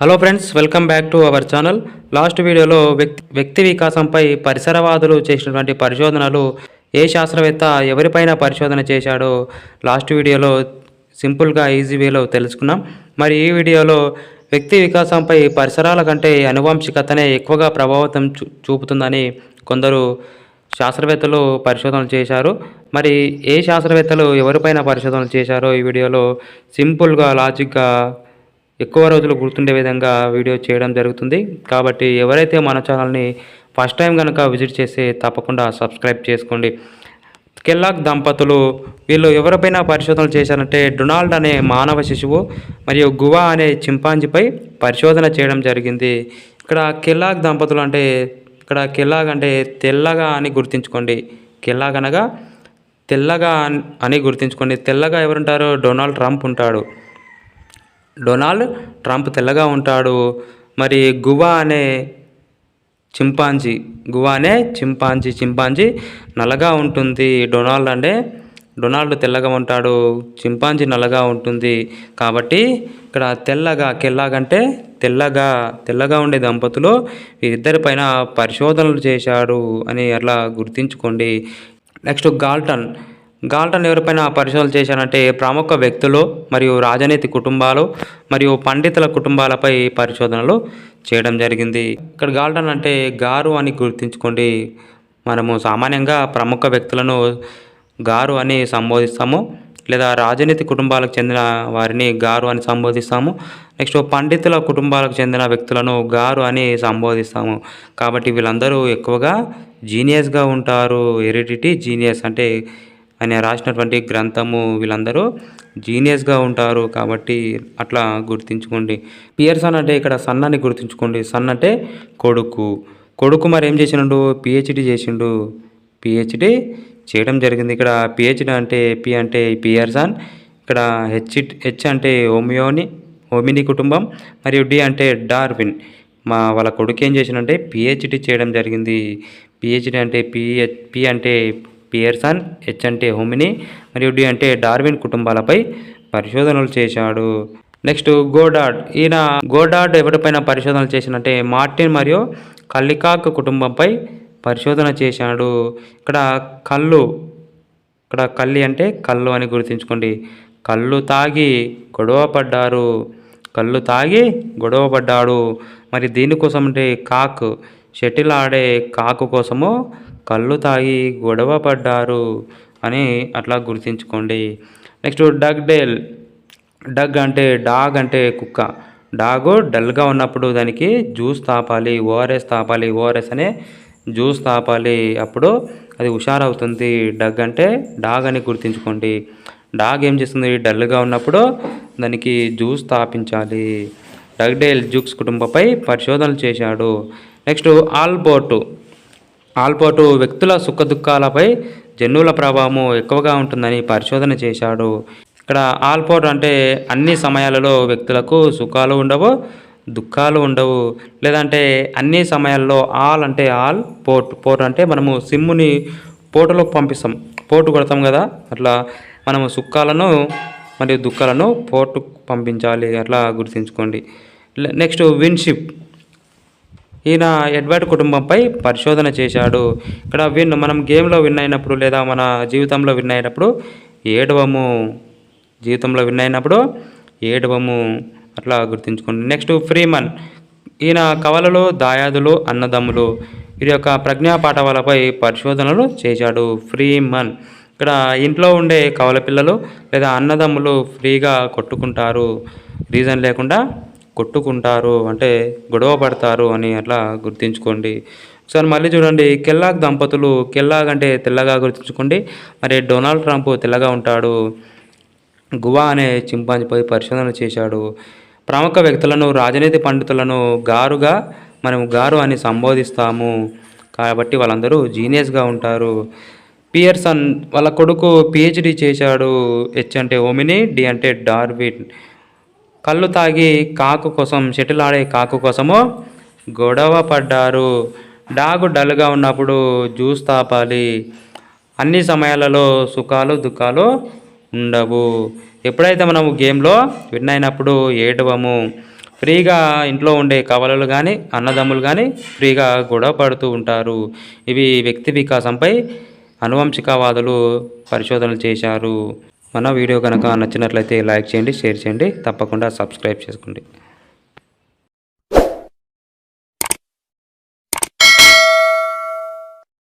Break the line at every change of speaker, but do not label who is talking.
Hello friends welcome back to our channel last వీడియోలో వ్యక్తి వ్యక్తి వికాసంపై పరిసరవాదులు చేసినటువంటి పరిశోధనలు ఏ శాస్త్రవేత్త ఎవరిపైన పరిశోధన చేశాడో లాస్ట్ వీడియోలో సింపుల్గా ఈజీ వేలో తెలుసుకున్నాం. మరి ఈ వీడియోలో వ్యక్తి వికాసంపై పరిసరాల కంటే అనువంశికతనే ఎక్కువగా ప్రభావితం చూ చూపుతుందని కొందరు శాస్త్రవేత్తలు పరిశోధనలు చేశారు. మరి ఏ శాస్త్రవేత్తలు ఎవరిపైన పరిశోధనలు చేశారో ఈ వీడియోలో సింపుల్గా లాజిక్గా ఎక్కువ రోజులు గుర్తుండే విధంగా వీడియో చేయడం జరుగుతుంది. కాబట్టి ఎవరైతే మన ఛానల్ని ఫస్ట్ టైం కనుక విజిట్ చేస్తే తప్పకుండా సబ్స్క్రైబ్ చేసుకోండి. కెల్లాక్ దంపతులు వీళ్ళు ఎవరిపైన పరిశోధనలు చేశారంటే డొనాల్డ్ అనే మానవ శిశువు మరియు గువా అనే చింపాంజీపై పరిశోధన చేయడం జరిగింది. ఇక్కడ కెల్లాక్ దంపతులు అంటే ఇక్కడ కెల్లాగ్ అంటే తెల్లగా అని గుర్తుంచుకోండి. కెల్లాగ్ అనగా తెల్లగా అని గుర్తుంచుకోండి. తెల్లగా ఎవరుంటారు? డొనాల్డ్ ట్రంప్ ఉంటాడు. డొనాల్డ్ ట్రంప్ తెల్లగా ఉంటాడు. మరి గువా అనే చింపాంజీ గువా అనే చింపాంజీ చింపాంజీ నల్లగా ఉంటుంది. డొనాల్డ్ అంటే డొనాల్డ్ తెల్లగా ఉంటాడు చింపాంజీ నల్లగా ఉంటుంది. కాబట్టి ఇక్కడ తెల్లగా కెల్లాగంటే తెల్లగా తెల్లగా ఉండే దంపతులు వీరిద్దరిపైన పరిశోధనలు చేశాడు అని అట్లా గుర్తించుకోండి. Next Galton. గాల్టన్ ఎవరిపైన పరిశోధనలు చేశారంటే ప్రముఖ వ్యక్తులు మరియు రాజనీతి కుటుంబాలు మరియు పండితుల కుటుంబాలపై పరిశోధనలు చేయడం జరిగింది. ఇక్కడ గాల్టన్ అంటే గారు అని గుర్తుంచుకోండి. మనము సామాన్యంగా ప్రముఖ వ్యక్తులను గారు అని సంబోధిస్తాము లేదా రాజనీతి కుటుంబాలకు చెందిన వారిని గారు అని సంబోధిస్తాము. నెక్స్ట్ పండితుల కుటుంబాలకు చెందిన వ్యక్తులను గారు అని సంబోధిస్తాము. కాబట్టి వీళ్ళందరూ ఎక్కువగా జీనియస్గా ఉంటారు. ఎరిడిటీ జీనియస్ అంటే ఆయన రాసినటువంటి గ్రంథము వీళ్ళందరూ జీనియస్గా ఉంటారు కాబట్టి అట్లా గుర్తుంచుకోండి. పియర్సన్ అంటే ఇక్కడ సన్ అని గుర్తుంచుకోండి. సన్ అంటే కొడుకు. కొడుకు మరి ఏం చేసిండు? పిహెచ్డి చేసిండు. పిహెచ్డి చేయడం జరిగింది. ఇక్కడ పిహెచ్డి అంటే పి అంటే పియర్సన్ ఇక్కడ హెచ్ హెచ్ అంటే హోమియోని హోమిని కుటుంబం మరియు డి అంటే డార్విన్. మా వాళ్ళ కొడుకు ఏం చేసిండంటే పిహెచ్డి చేయడం జరిగింది. పిహెచ్డి అంటే పిహెచ్ పి అంటే పియర్సన్ హెచ్ అంటే హోమిని మరియు డి అంటే డార్విన్ కుటుంబాలపై పరిశోధనలు చేశాడు. నెక్స్ట్ గోడాడ్ ఈయన గోడాడ్ ఎవరిపైన పరిశోధనలు చేసినంటే మార్టిన్ మరియు కల్లికాక్ కుటుంబంపై పరిశోధన చేశాడు. ఇక్కడ కళ్ళు ఇక్కడ కల్లి అంటే కళ్ళు అని గుర్తుంచుకోండి. కళ్ళు తాగి గొడవ పడ్డారు. కళ్ళు తాగి గొడవ పడ్డాడు. మరి దీనికోసం అంటే కాక్ షటిల్ ఆడే కాకు కోసము కళ్ళు తాగి గొడవ పడ్డారు అని అట్లా గుర్తుంచుకోండి. Next Dugdale. డగ్ అంటే డాగ్ అంటే కుక్క. డాగు డల్గా ఉన్నప్పుడు దానికి జ్యూస్ తాపాలి ఓఆర్ఎస్ తాపాలి ఓఆర్ఎస్ అనే జ్యూస్ తాపాలి. అప్పుడు అది హుషారవుతుంది. డగ్ అంటే డాగ్ అని గుర్తుంచుకోండి. డాగ్ ఏం చేస్తుంది? డల్గా ఉన్నప్పుడు దానికి జ్యూస్ తాపించాలి. డగ్డేల్ జూక్స్ కుటుంబంపై పరిశోధనలు చేశాడు. నెక్స్ట్ ఆల్బోటు ఆల్పోటు వ్యక్తుల సుఖదుఖాలపై జన్యువుల ప్రభావము ఎక్కువగా ఉంటుందని పరిశోధన చేశాడు. ఇక్కడ ఆల్పోర్ట్ అంటే అన్ని సమయాలలో వ్యక్తులకు సుఖాలు ఉండవు దుఃఖాలు ఉండవు. లేదంటే అన్ని సమయాల్లో ఆల్ అంటే ఆల్ పోర్ట్ పోర్ట్ అంటే మనము సిమ్ముని పోటులోకి పంపిస్తాం పోటు కొడతాం కదా. అట్లా మనము సుఖాలను మరియు దుఃఖాలను పోర్టుకు పంపించాలి అట్లా గుర్తుంచుకోండి. నెక్స్ట్ విన్షిప్ ఈయన ఎడ్వర్డ్ కుటుంబంపై పరిశోధన చేశాడు. ఇక్కడ విన్ మనం గేమ్లో విన్ అయినప్పుడు లేదా మన జీవితంలో విన్ అయినప్పుడు ఏడవము జీవితంలో విన్ అయినప్పుడు ఏడవము అట్లా గుర్తుంచుకోండి. Next Freeman. ఈయన కవలలు దాయాదులు అన్నదమ్ములు. వీరి యొక్క ప్రజ్ఞా పాఠవాలపై పరిశోధనలు చేశాడు ఫ్రీమన్. ఇక్కడ ఇంట్లో ఉండే కవల పిల్లలు లేదా అన్నదమ్ములు ఫ్రీగా కొట్టుకుంటారు. రీజన్ లేకుండా కొట్టుకుంటారు అంటే గొడవ పడతారు అని అట్లా గుర్తుంచుకోండి. ఒకసారి మళ్ళీ చూడండి కెల్లాగ్ దంపతులు కెల్లాగ్ అంటే తెల్లగా గుర్తుంచుకోండి. మరి డొనాల్డ్ ట్రంప్ తెల్లగా ఉంటాడు. గువా అనే చింపాంజిపై పరిశోధన చేశాడు. ప్రముఖ వ్యక్తులను రాజనీతి పండితులను గారుగా మనం గారు అని సంబోధిస్తాము. కాబట్టి వాళ్ళందరూ జీనియస్గా ఉంటారు. పియర్సన్ వాళ్ళ కొడుకు పిహెచ్డి చేశాడు. హెచ్ అంటే ఓమిని డి అంటే డార్విన్. కళ్ళు తాగి కాకు కోసం షటిల్ ఆడే కాకు కోసము గొడవ పడ్డారు. డాగు డల్గా ఉన్నప్పుడు జ్యూస్ తాపాలి. అన్ని సమయాలలో సుఖాలు దుఃఖాలు ఉండవు. ఎప్పుడైతే మనము గేమ్లో విన్ అయినప్పుడు ఏడవము. ఫ్రీగా ఇంట్లో ఉండే కవలలు కానీ అన్నదమ్ములు కానీ ఫ్రీగా గొడవ పడుతూ ఉంటారు. ఇవి వ్యక్తి వికాసంపై అనువంశికవాదులు పరిశోధనలు చేశారు. మన వీడియో కనుక నచ్చినట్లయితే లైక్ చేయండి షేర్ చేయండి తప్పకుండా సబ్స్క్రైబ్ చేసుకోండి.